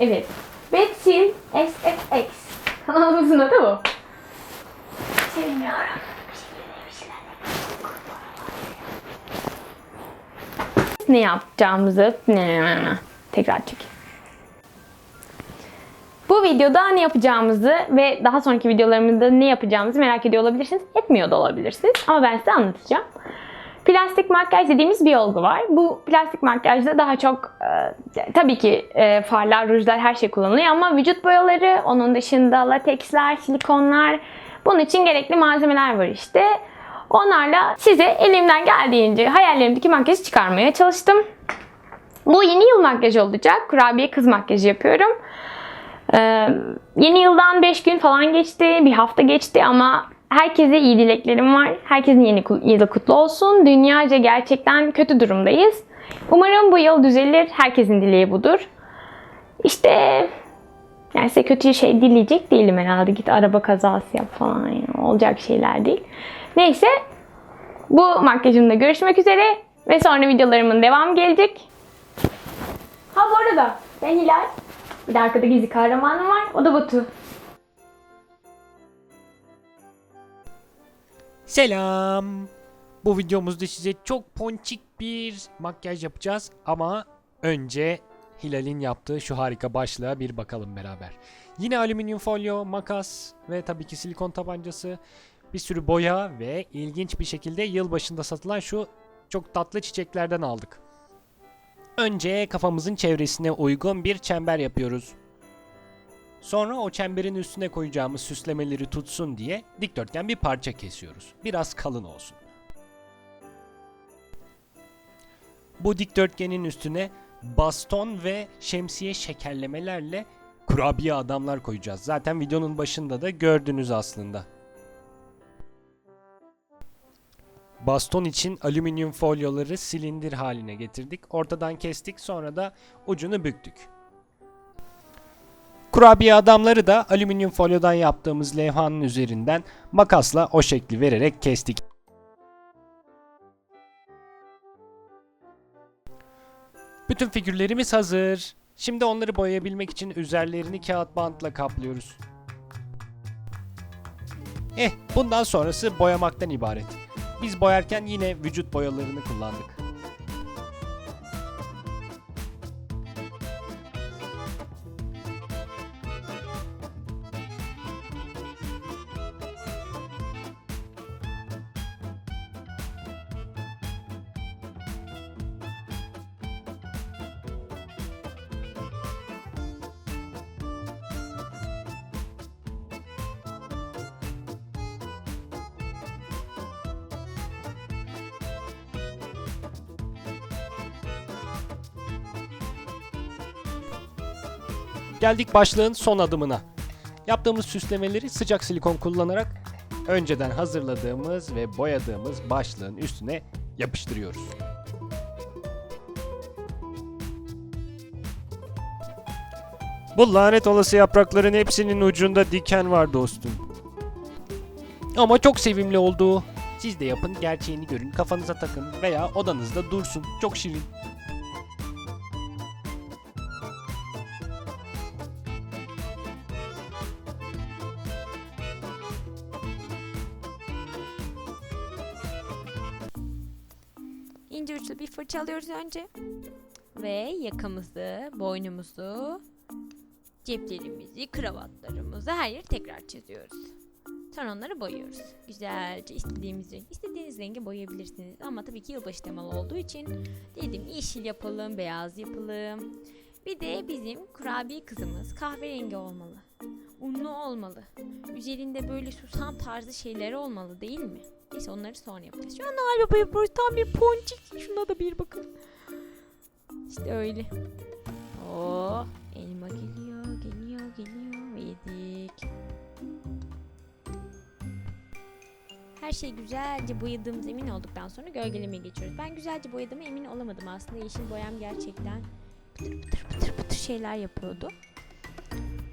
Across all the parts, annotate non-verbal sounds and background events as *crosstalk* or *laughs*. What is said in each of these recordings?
Evet. Betsin SFX. Kanalımızın *laughs* adı bu. Bilmiyorum. Ne yapacağımızı *laughs* tekrar çek. Bu videoda ne yapacağımızı ve daha sonraki videolarımızda ne yapacağımızı merak ediyor olabilirsiniz. Etmiyor da olabilirsiniz. Ama ben size anlatacağım. Plastik makyaj dediğimiz bir olgu var. Bu plastik makyajda daha çok e, tabii ki e, farlar, rujlar her şey kullanılıyor ama vücut boyaları, onun dışında lateksler, silikonlar bunun için gerekli malzemeler var işte. Onlarla size elimden geldiğince hayallerimdeki makyajı çıkarmaya çalıştım. Bu yeni yıl makyajı olacak. Kurabiye kız makyajı yapıyorum. Ee, yeni yıldan 5 gün falan geçti, bir hafta geçti ama herkese iyi dileklerim var. Herkesin yeni yılı kutlu olsun. Dünyaca gerçekten kötü durumdayız. Umarım bu yıl düzelir. Herkesin dileği budur. İşte yani size kötü şey dileyecek değilim herhalde. Git araba kazası yap falan. Yani olacak şeyler değil. Neyse bu makyajımda görüşmek üzere ve sonra videolarımın devamı gelecek. Ha bu arada ben Hilal. Bir de arkada gizli kahramanım var. O da Batu. Selam. Bu videomuzda size çok ponçik bir makyaj yapacağız ama önce Hilal'in yaptığı şu harika başlığa bir bakalım beraber. Yine alüminyum folyo, makas ve tabii ki silikon tabancası, bir sürü boya ve ilginç bir şekilde yılbaşında satılan şu çok tatlı çiçeklerden aldık. Önce kafamızın çevresine uygun bir çember yapıyoruz. Sonra o çemberin üstüne koyacağımız süslemeleri tutsun diye dikdörtgen bir parça kesiyoruz. Biraz kalın olsun. Bu dikdörtgenin üstüne baston ve şemsiye şekerlemelerle kurabiye adamlar koyacağız. Zaten videonun başında da gördünüz aslında. Baston için alüminyum folyoları silindir haline getirdik. Ortadan kestik sonra da ucunu büktük. Kurabiye adamları da alüminyum folyodan yaptığımız levhanın üzerinden makasla o şekli vererek kestik. Bütün figürlerimiz hazır. Şimdi onları boyayabilmek için üzerlerini kağıt bantla kaplıyoruz. Eh, bundan sonrası boyamaktan ibaret. Biz boyarken yine vücut boyalarını kullandık. Geldik başlığın son adımına. Yaptığımız süslemeleri sıcak silikon kullanarak önceden hazırladığımız ve boyadığımız başlığın üstüne yapıştırıyoruz. Bu lanet olası yaprakların hepsinin ucunda diken var dostum. Ama çok sevimli oldu. Siz de yapın, gerçeğini görün, kafanıza takın veya odanızda dursun. Çok şirin. İnce uçlu bir fırça alıyoruz önce. Ve yakamızı, boynumuzu, ceplerimizi, kravatlarımızı her yeri tekrar çiziyoruz. Sonra onları boyuyoruz. Güzelce istediğimiz renk, istediğiniz rengi boyayabilirsiniz. Ama tabii ki yılbaşı temalı olduğu için dedim yeşil yapalım, beyaz yapalım. Bir de bizim kurabiye kızımız kahverengi olmalı. Unlu olmalı. Üzerinde böyle susam tarzı şeyler olmalı değil mi? Neyse onları sonra yapacağız. Şu an Baba yapıyoruz. Tam bir ponçik. Şuna da bir bakın. İşte öyle. Oo, elma geliyor, geliyor, geliyor. Yedik. Her şey güzelce boyadığımız emin olduktan sonra gölgelemeye geçiyoruz. Ben güzelce boyadığıma emin olamadım aslında. Yeşil boyam gerçekten pıtır pıtır pıtır pıtır şeyler yapıyordu.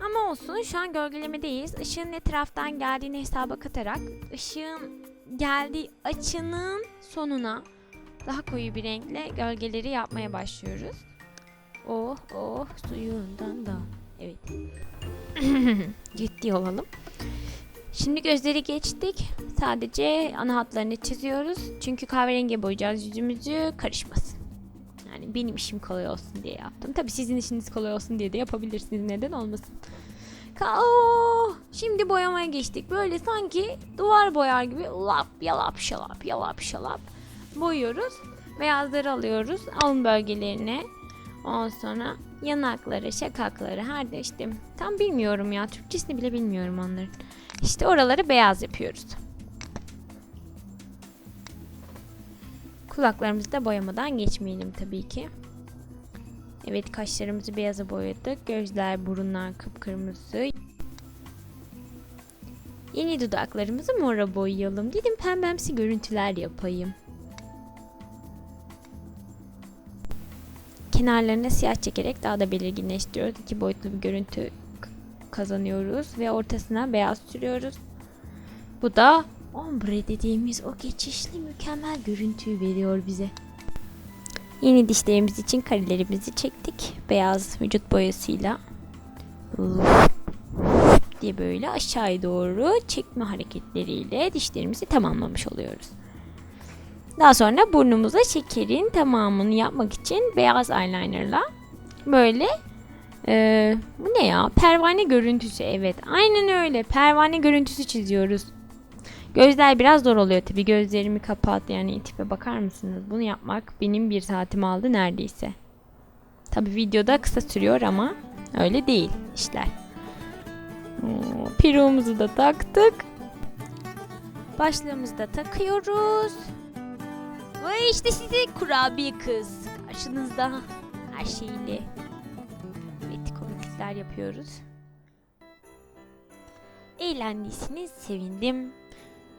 Ama olsun şu an gölgelemedeyiz. Işığın ne taraftan geldiğini hesaba katarak ışığın geldiği açının sonuna daha koyu bir renkle gölgeleri yapmaya başlıyoruz. oh oh suyundan da. Evet. *laughs* Ciddi olalım. Şimdi gözleri geçtik. Sadece ana hatlarını çiziyoruz. Çünkü kahverengi boyayacağız yüzümüzü karışmasın. Yani benim işim kolay olsun diye yaptım. Tabii sizin işiniz kolay olsun diye de yapabilirsiniz. Neden olmasın? Ka Oo, şimdi boyamaya geçtik. Böyle sanki duvar boyar gibi lap yalap şalap yalap şalap boyuyoruz. Beyazları alıyoruz alın bölgelerine. Ondan sonra yanakları, şakakları, her de işte tam bilmiyorum ya. Türkçesini bile bilmiyorum onların. İşte oraları beyaz yapıyoruz. Kulaklarımızı da boyamadan geçmeyelim tabii ki. Evet kaşlarımızı beyaza boyadık. Gözler, burunlar kıpkırmızı. Yeni dudaklarımızı mora boyayalım. Dedim pembemsi görüntüler yapayım. Kenarlarına siyah çekerek daha da belirginleştiriyoruz. İki boyutlu bir görüntü kazanıyoruz ve ortasına beyaz sürüyoruz. Bu da ombre dediğimiz o geçişli mükemmel görüntüyü veriyor bize. Yeni dişlerimiz için karelerimizi çektik. Beyaz vücut boyasıyla diye böyle aşağıya doğru çekme hareketleriyle dişlerimizi tamamlamış oluyoruz. Daha sonra burnumuza şekerin tamamını yapmak için beyaz eyelinerla böyle eee, bu ne ya? Pervane görüntüsü evet. Aynen öyle. Pervane görüntüsü çiziyoruz. Gözler biraz zor oluyor tabii. Gözlerimi kapat yani tipe bakar mısınız? Bunu yapmak benim bir saatimi aldı neredeyse. Tabii videoda kısa sürüyor ama öyle değil işler. Piruğumuzu da taktık. Başlığımızı da takıyoruz. Ve işte size kurabiye kız. Karşınızda her şeyle. Evet komiklikler yapıyoruz. Eğlendiyseniz sevindim.